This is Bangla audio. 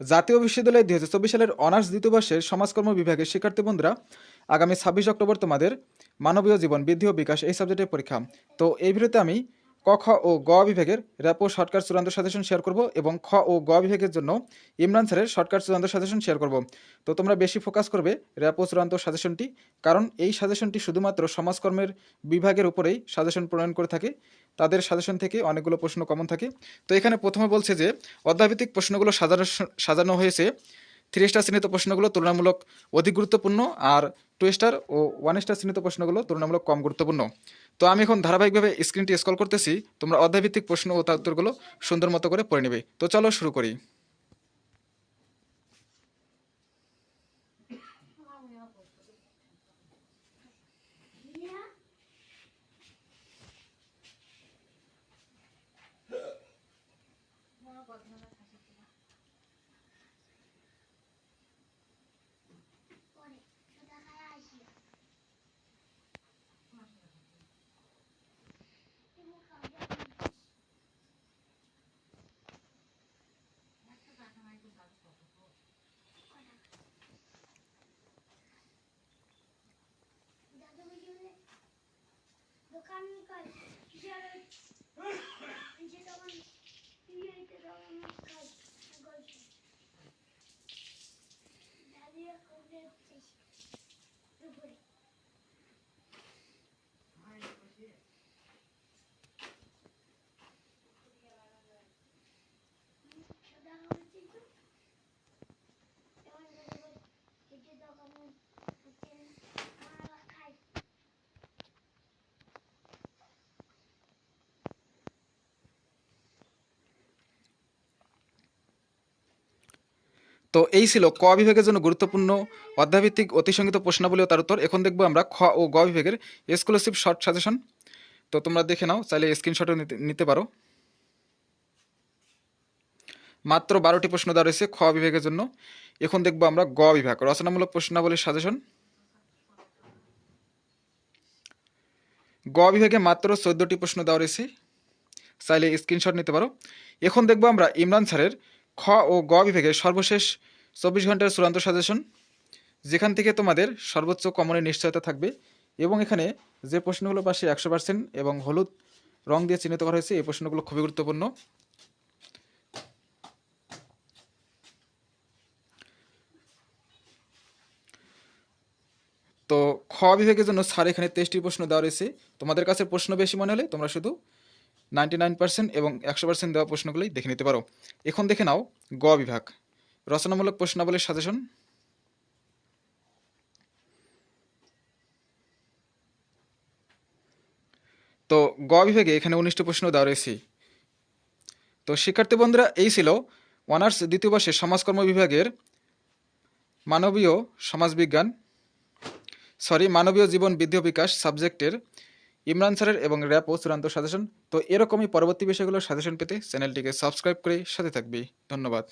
জাতীয় বিশ্ববিদ্যালয়ে দুই হাজার চব্বিশ সালের অনার্স দ্বিতীয় বর্ষের সমাজকর্ম বিভাগের শিক্ষার্থী বন্ধুরা, আগামী ছাব্বিশ অক্টোবর তোমাদের মানবীয় জীবন বৃদ্ধি ও বিকাশ এই সাবজেক্টের পরীক্ষা। তো এই ভিডিওতে আমি ক, খ ও গ বিভাগের র্যাপো শর্টকাট চূড়ান্ত সাজেশন শেয়ার করব এবং খ ও গ বিভাগের জন্য ইমরান স্যারের শর্টকাট চূড়ান্ত সাজেশন শেয়ার করব। তো তোমরা বেশি ফোকাস করবে র্যাপো চূড়ান্ত সাজেশনটি কারণ এই সাজেশনটি শুধুমাত্র সমাজকর্মের বিভাগের উপরেই সাজেশন প্রণয়ন করে থাকে। তাদের সাজেশন থেকে অনেকগুলো প্রশ্ন কমন থাকে। তো এখানে প্রথমে বলছে যে অধ্যাভিত্তিক প্রশ্নগুলো সাজানো সাজানো হয়েছে। থ্রি স্টার শ্রেণীত প্রশ্নগুলো তুলনামূলক অধিক গুরুত্বপূর্ণ আর টু স্টার ও ওয়ান স্টার শ্রেণীত প্রশ্নগুলো তুলনামূলক কম গুরুত্বপূর্ণ। তো আমি এখন ধারাবাহিকভাবে স্ক্রিনটি স্কল করতেছি, তোমরা অধ্যায়ভিত্তিক প্রশ্ন ও তার উত্তরগুলো সুন্দর মতো করে পড়ে নেবে। তো চলো শুরু করি। 物がさせてます。これ、豚からしよ。でも顔が。どかんにかい、ひじゃら рубрик. তো এই ছিল ক বিভাগের জন্য গুরুত্বপূর্ণ অধ্যায়ভিত্তিক অতিসংগীত প্রশ্নাবলী তার উত্তর। এখন দেখব আমরা খ ও গ বিভাগের এক্সক্লুসিভ শর্ট সাজেশন তো তোমরা দেখে নাও, চাইলে স্ক্রিনশটও নিতে পারো। মাত্র বারোটি প্রশ্ন দেওয়া রয়েছে খ বিভাগের জন্য। এখন দেখব আমরা গ বিভাগ, রচনামূলক প্রশ্নাবলীর সাজেশন গ বিভাগে মাত্র চোদ্দোটি প্রশ্ন দেওয়া রয়েছে, চাইলে স্ক্রিনশট নিতে পারো। এখন দেখব আমরা ইমরান স্যারের খ ও গ বিভাগের সর্বশেষ চব্বিশ ঘণ্টার চূড়ান্ত সাজেশন, যেখান থেকে তোমাদের সর্বোচ্চ কমনের নিশ্চয়তা থাকবে এবং এখানে যে প্রশ্নগুলো পাশে একশো পার্সেন্ট এবং হলুদ রং দিয়ে চিহ্নিত করা হয়েছে, এই প্রশ্নগুলো খুবই গুরুত্বপূর্ণ। তো খ বিভাগের জন্য স্যার এখানে তেইশটি প্রশ্ন দেওয়া রয়েছে। তোমাদের কাছে প্রশ্ন বেশি মনে হলে তোমরা শুধু নাইনটি নাইন এবং একশো পার্সেন্ট দেওয়া প্রশ্নগুলোই দেখে নিতে পারো। এখন দেখে নাও গ বিভাগ। রচনামূলক প্রশ্নাবলীর সাজেশন। তো গ বিভাগে এখানে উনিশটি প্রশ্ন দেওয়া রয়েছে। তো শিক্ষার্থী বন্ধুরা, এই ছিল অনার্স দ্বিতীয় বর্ষের সমাজকর্ম বিভাগের মানবীয় সমাজবিজ্ঞান সরি মানবীয় জীবন বৃদ্ধি বিকাশ সাবজেক্টের ইমরান স্যারের এবং র্যাপ ও চূড়ান্ত সাজেশন। তো এরকমই পরবর্তী বিষয়গুলোর সাজেশন পেতে চ্যানেলটিকে সাবস্ক্রাইব করে সাথে থাকবি। ধন্যবাদ।